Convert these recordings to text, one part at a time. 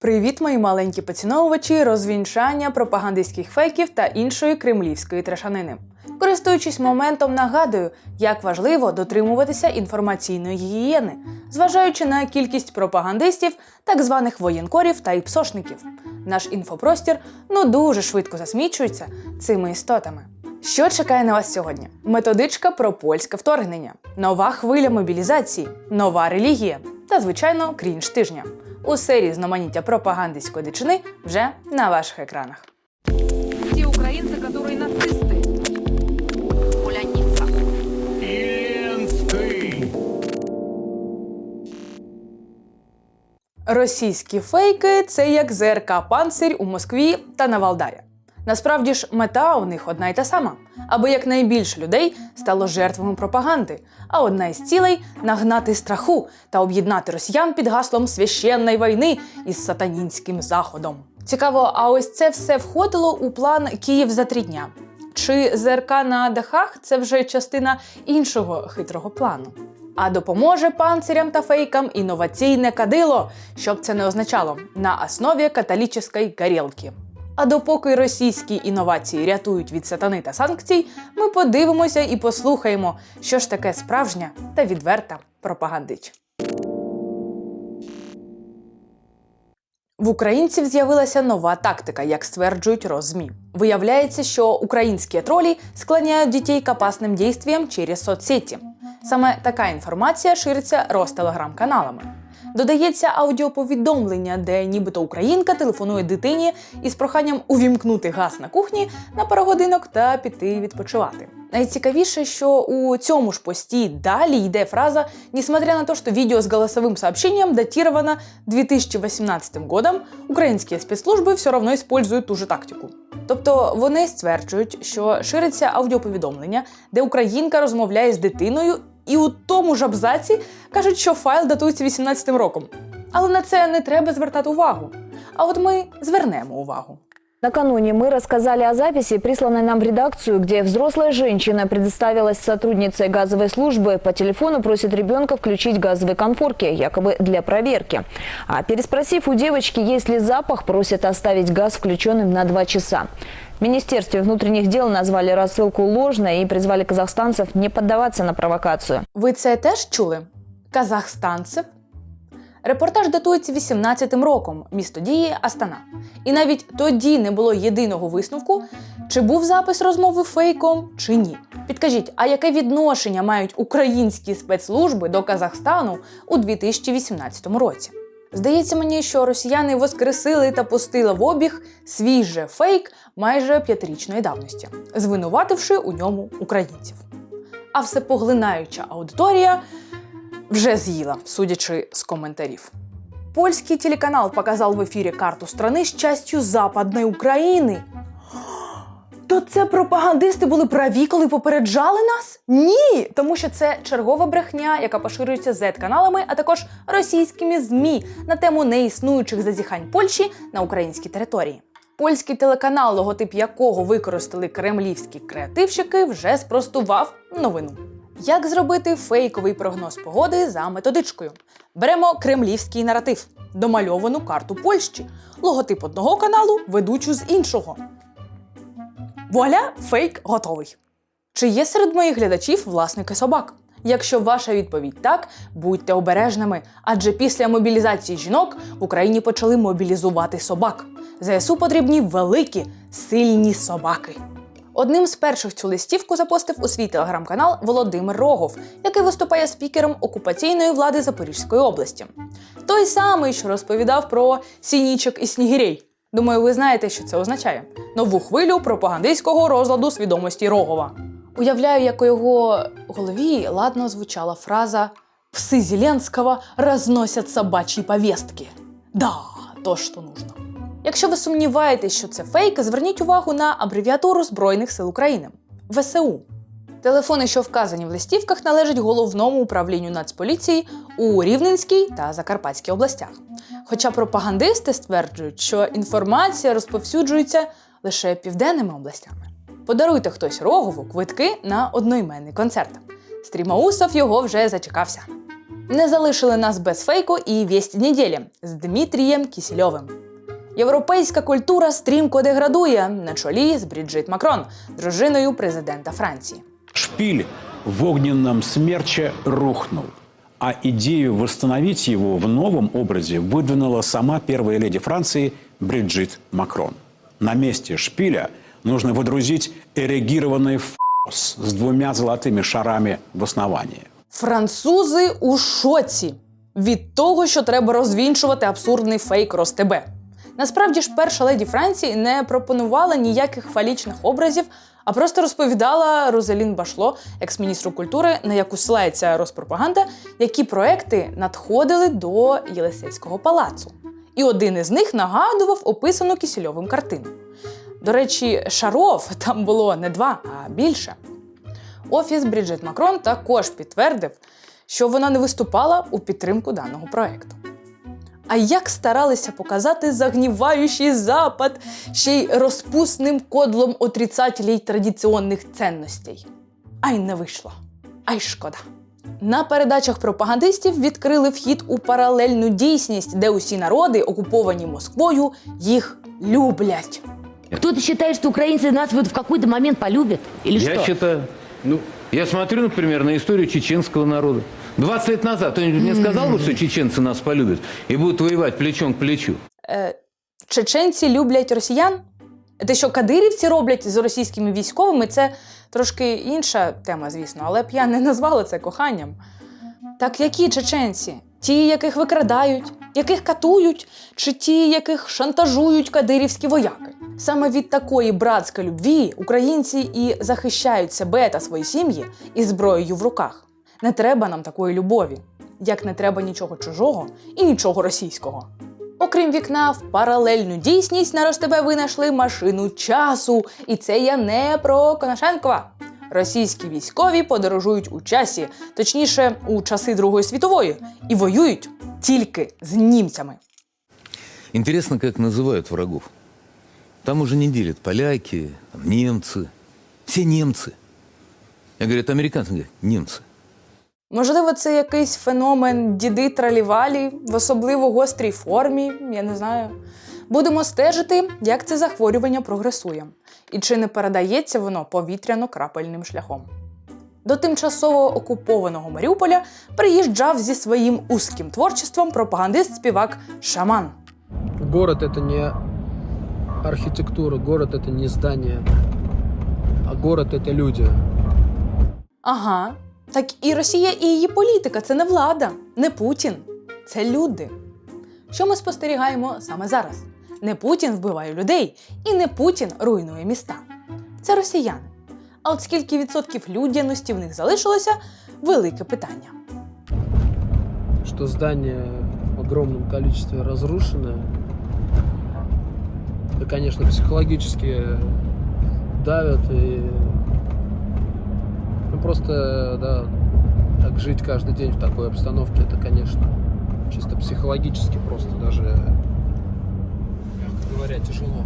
Привіт, мої маленькі поціновувачі розвінчання пропагандистських фейків та іншої кремлівської трешанини. Користуючись моментом, нагадую, як важливо дотримуватися інформаційної гігієни, зважаючи на кількість пропагандистів, так званих воєнкорів та іпсошників. Наш інфопростір ну дуже швидко засмічується цими істотами. Що чекає на вас сьогодні? Методичка про польське вторгнення, нова хвиля мобілізації, нова релігія та, звичайно, крінж тижня. Усе різноманіття пропагандистської дичини вже на ваших екранах. Те украинцы, которые нацисты. Пуляница. Ленский. Російські фейки це як ЗРК Панцирь у Москві та на Валдарі. Насправді ж мета у них одна й та сама, аби якнайбільше людей стало жертвами пропаганди. А одна із цілей нагнати страху та об'єднати росіян під гаслом священної війни із сатанінським заходом. Цікаво, а ось це все входило у план Київ за три дня. Чи ЗРК на дахах це вже частина іншого хитрого плану? А допоможе панцирям та фейкам інноваційне кадило, щоб це не означало на основі каталічної горілки. А допоки російські інновації рятують від сатани та санкцій, ми подивимося і послухаємо, що ж таке справжня та відверта пропагандич. В українців з'явилася нова тактика, як стверджують роззмі. Виявляється, що українські тролі склоняють дітей к опасним дійствам через соцсеті. Саме така інформація шириться розтелеграм-каналами. Додається аудіоповідомлення, де нібито українка телефонує дитині із проханням увімкнути газ на кухні на пару годинок та піти відпочивати. Найцікавіше, що у цьому ж пості далі йде фраза «Несмотря на то, что видео с голосовым сообщением датировано 2018 годом, українські спецслужби все равно используют ту же тактику. Тобто вони стверджують, що шириться аудіоповідомлення, де українка розмовляє з дитиною, і у тому ж абзаці кажуть, що файл датується 18 роком. Але на це не треба звертати увагу. А от ми звернемо увагу. Накануне мы рассказали о записи, присланной нам в редакцию, где взрослая женщина предоставилась сотрудницей газовой службы, по телефону просит ребенка включить газовые конфорки, якобы для проверки. А переспросив у девочки, есть ли запах, просит оставить газ включенным на два часа. В Министерстве внутренних дел назвали рассылку ложной и призвали казахстанцев не поддаваться на провокацию. Ви це теж чули? Казахстанцев? Репортаж датується 18-м роком, місто дії Астана. І навіть тоді не було єдиного висновку, чи був запис розмови фейком, чи ні. Підкажіть, а яке відношення мають українські спецслужби до Казахстану у 2018 році? Здається мені, що росіяни воскресили та пустили в обіг свій же фейк майже п'ятирічної давності, звинувативши у ньому українців. А всепоглинаюча аудиторія вже з'їла, судячи з коментарів. Польский телеканал показав в ефірі карту страни з частю Западної України. То це пропагандисти були праві, коли попереджали нас? Ні, тому що це чергова брехня, яка поширюється Z-каналами, а також російськими ЗМІ на тему неіснуючих зазіхань Польщі на українській території. Польський телеканал, логотип якого використали кремлівські креативщики, вже спростував новину. Як зробити фейковий прогноз погоди за методичкою? Беремо кремлівський наратив, домальовану карту Польщі, логотип одного каналу, ведучу з іншого. Вуаля, фейк готовий. Чи є серед моїх глядачів власники собак? Якщо ваша відповідь так, будьте обережними, адже після мобілізації жінок в Україні почали мобілізувати собак. ЗСУ потрібні великі, сильні собаки. Одним з перших цю листівку запостив у свій телеграм-канал Володимир Рогов, який виступає спікером окупаційної влади Запорізької області. Той самий, що розповідав про сінічок і снігирей. Думаю, ви знаєте, що це означає: нову хвилю пропагандистського розладу свідомості Рогова. Уявляю, як у його голові ладно звучала фраза «Пси Зеленського розносять собачі повістки». Да, то, що нужно. Якщо ви сумніваєтесь, що це фейк, зверніть увагу на абревіатуру Збройних сил України ВСУ. Телефони, що вказані в листівках, належать головному управлінню Нацполіції у Рівненській та Закарпатській областях. Хоча пропагандисти стверджують, що інформація розповсюджується лише південними областями. Подаруйте хтось рогову квитки на одноіменний концерт. Стрімаусов його вже зачекався. Не залишили нас без фейку і «Вєсть неділі» з Дмитрієм Кісільовим. Європейська культура стрімко деградує на чолі з Бріджит Макрон, дружиною президента Франції. Шпиль в огненном смерче рухнул, а идею восстановить его в новом образе выдвинула сама первая леди Франции Бриджит Макрон. На месте шпиля нужно выдрузить эрегированный фос с двумя золотыми шарами в основании. Французи у шоці від того, що треба розвінчувати абсурдний фейк Ростебе. Насправді ж, перша леді Франції не пропонувала ніяких фалічних образів, а просто розповідала Розалін Башло, екс-міністру культури, на яку силається Роспропаганда, які проекти надходили до Єлисейського палацу. І один із них нагадував описану Кісільовим картину. До речі, шаров там було не два, а більше. Офіс Бріджит Макрон також підтвердив, що вона не виступала у підтримку даного проекту. А як старалися показати загніваючий запад ще й розпусним кодлом отрицателей традиційних цінностей? Ай не вийшло. Ай шкода. На передачах пропагандистів відкрили вхід у паралельну дійсність, де усі народи, окуповані Москвою, їх люблять. Кто-то считает, что украинцы нас вот в какой-то момент полюбят? Или Я что? считаю. Ну, я смотрю, например, на историю чеченского народа. 20 лет назад кто-нибудь мне сказал что чеченцы нас полюбят и будут воевать плечом к плечу? Е, чеченці люблять росіян? Те, що кадирівці роблять з російськими військовими, це трошки інша тема, звісно, але б я не назвала це коханням. Так які чеченці? Ті, яких викрадають, яких катують, чи ті, яких шантажують кадирівські вояки? Саме від такої братської любві українці і захищають себе та свої сім'ї із зброєю в руках. Не треба нам такої любові, як не треба нічого чужого і нічого російського. Окрім вікна, в паралельну дійсність на Ростебе винайшли машину часу. І це я не про Конашенкова. Російські військові подорожують у часі, точніше, у часи Другої світової, і воюють тільки з німцями. Интересно, как называют врагов. Там уже не делят поляки, там, немцы. Все немцы. Я говорю, это американцы, говорят, немцы. Можливо, це якийсь феномен діди тралівалі в особливо гострій формі, я не знаю. Будемо стежити, як це захворювання прогресує, і чи не передається воно повітряно-крапельним шляхом. До тимчасово окупованого Маріуполя приїжджав зі своїм узким творчеством пропагандист-співак Шаман. Город это не архитектура, город это не здание, а город это люди. Ага, так і Росія, і її політика це не влада, не Путін, це люди. Що ми спостерігаємо саме зараз? Не Путін вбиває людей, і не Путін руйнує міста. Це росіяни. А от скільки відсотків людяності в них залишилося велике питання. Что здание в огромном количестве разрушено, это, конечно, психологически давят и ну, просто, да, так жить каждый день в такой обстановке, это, конечно, чисто психологически просто даже, мягко говоря, тяжело.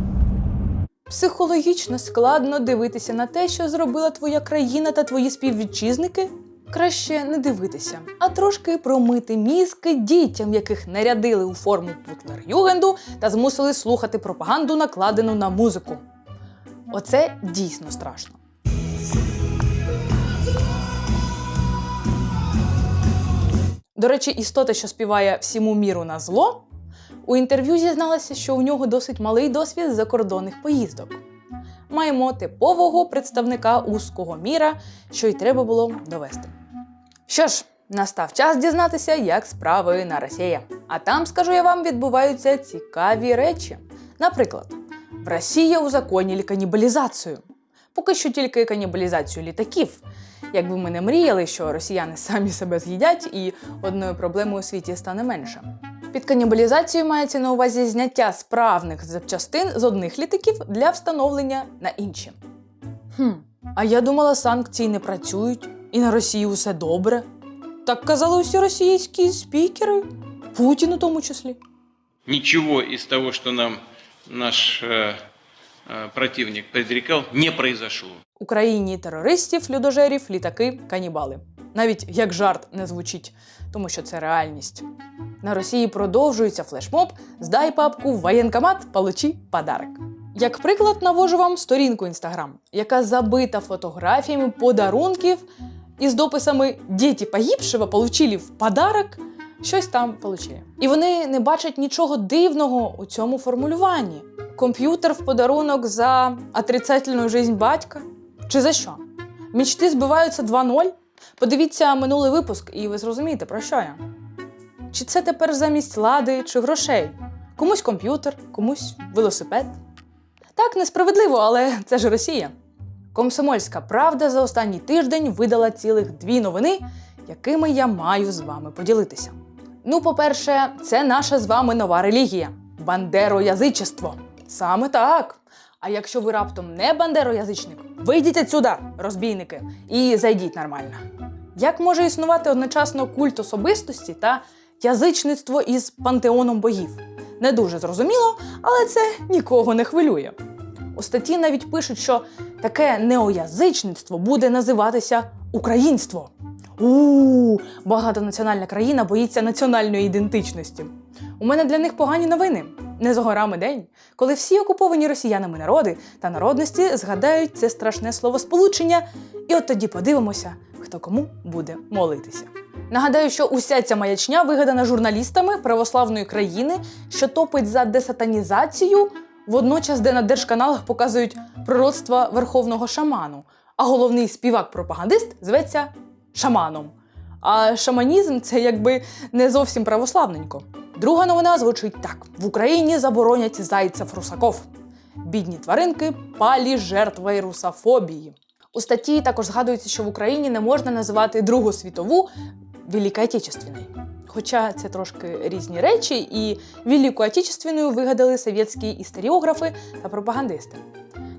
Психологічно складно дивитися на те, що зробила твоя країна та твої співвітчизники. Краще не дивитися, а трошки промити мізки дітям, яких нарядили у форму Путлер-Югенду та змусили слухати пропаганду, накладену на музику. Оце дійсно страшно. До речі, істота, що співає всьому міру на зло, у інтерв'ю зізналася, що у нього досить малий досвід закордонних поїздок. Маємо типового представника узкого міра, що й треба було довести. Що ж, настав час дізнатися, як справи на Росії. А там, скажу я вам, відбуваються цікаві речі. Наприклад, в Росії узаконили канібалізацію. Поки що тільки канібалізацію літаків. Якби ми не мріяли, що росіяни самі себе з'їдять і одною проблемою у світі стане менше. Під канібалізацією мається на увазі зняття справних запчастин з одних літаків для встановлення на інші. Хм, а я думала, санкції не працюють, і на Росії усе добре. Так казали усі російські спікери, Путін у тому числі. ничего из того, что нам наш э, противник предрекал, не произошло. Україні терористів, людожерів, літаки, канібали. навіть як жарт не звучить, тому що це реальність. На Росії продовжується флешмоб Здай папку в воєнкомат, получи подарок. Як приклад, навожу вам сторінку Інстаграм, яка забита фотографіями подарунків із дописами Діти погибшего получили в подарок. Щось там получили. І вони не бачать нічого дивного у цьому формулюванні. Комп'ютер в подарунок за отрицательну жизнь батька? Чи за що? Мічти збиваються 2-0? Подивіться минулий випуск, і ви зрозумієте, про що я. Чи це тепер замість лади чи грошей? Комусь комп'ютер, комусь велосипед. Так, несправедливо, але це ж Росія. Комсомольська правда за останній тиждень видала цілих дві новини, якими я маю з вами поділитися. Ну, по-перше, це наша з вами нова релігія бандероязичество. Саме так. А якщо ви раптом не бандероязичник, вийдіть отсюда, розбійники, і зайдіть нормально. Як може існувати одночасно культ особистості та язичництво із пантеоном богів? Не дуже зрозуміло, але це нікого не хвилює. У статті навіть пишуть, що таке неоязичництво буде називатися українство. У багатонаціональна країна боїться національної ідентичності. У мене для них погані новини. Не за горами день, коли всі окуповані росіянами народи та народності згадають це страшне словосполучення, і от тоді подивимося, хто кому буде молитися. Нагадаю, що уся ця маячня вигадана журналістами православної країни, що топить за десатанізацію, водночас, де на держканалах показують пророцтва верховного шаману, а головний співак-пропагандист зветься шаманом. А шаманізм це якби не зовсім православненько. Друга новина звучить так: в Україні заборонять зайцев русаков. Бідні тваринки палі жертви русофобії. У статті також згадується, що в Україні не можна називати Другу світову Великою. Хоча це трошки різні речі, і Велику Отечественную вигадали совєтські історіографи та пропагандисти.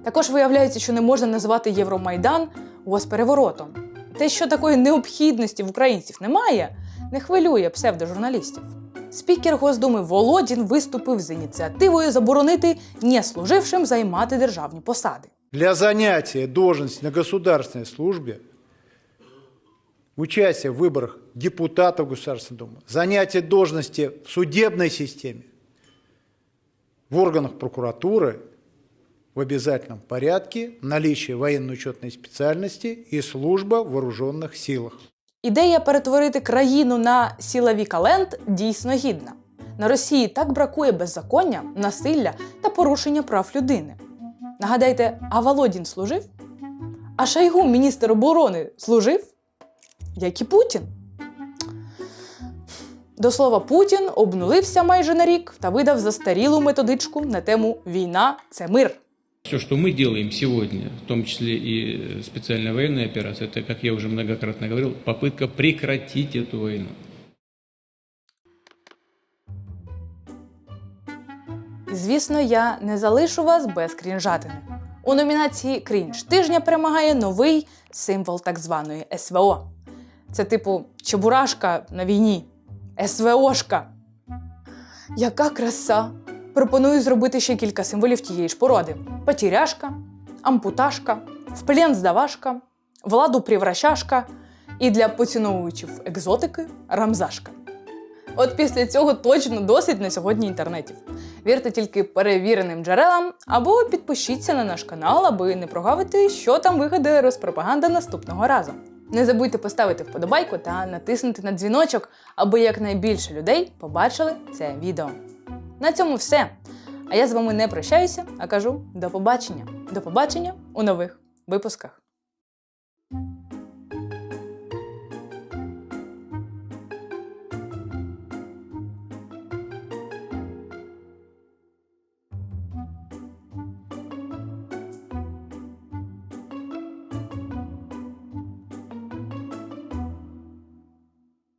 Також виявляється, що не можна називати Євромайдан госпереворотом. Те, що такої необхідності в українців немає, не хвилює псевдожурналістів. Спікер Госдуми Володін виступив з ініціативою заборонити неслужившим займати державні посади. для занятия должности на государственной службе, участия в выборах депутатов Государственной Думы, занятия должности в судебной системе, в органах прокуратуры в обязательном порядке, наличие военно-учетной специальности и служба в вооруженных силах. Ідея перетворити країну на сілові календ дійсно гідна. На Росії так бракує беззаконня, насилля та порушення прав людини. Нагадайте, а Володін служив? А Шойгу, міністр оборони, служив? Як і Путін. До слова, Путін обнулився майже на рік та видав застарілу методичку на тему Війна це мир. Все, что мы делаем сегодня, в том числе и э, специальная военная операция, это, как я уже многократно говорил, попытка прекратить эту войну. І, звісно, я не залишу вас без крінжатини. У номінації Крінж тижня перемагає новий символ так званої СВО. Це типу Чебурашка на війні. СВОшка. Яка краса! Пропоную зробити ще кілька символів тієї ж породи: Потіряшка, ампуташка, в плен здавашка, владу привращашка і для поціновувачів екзотики рамзашка. От після цього точно досить на сьогодні інтернетів. Вірте тільки перевіреним джерелам або підпишіться на наш канал, аби не прогавити, що там вигадає розпропаганда наступного разу. Не забудьте поставити вподобайку та натиснути на дзвіночок, аби якнайбільше людей побачили це відео. На цьому все. А я з вами не прощаюся, а кажу до побачення. До побачення у нових випусках.